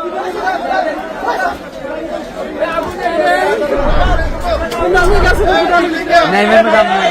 नहीं मैं मैडम नहीं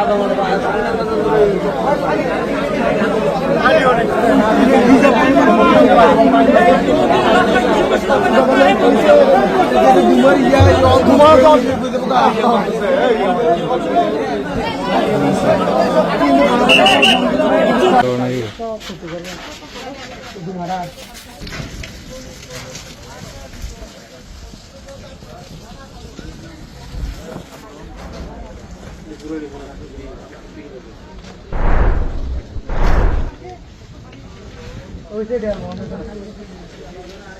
महाराज ওইটাই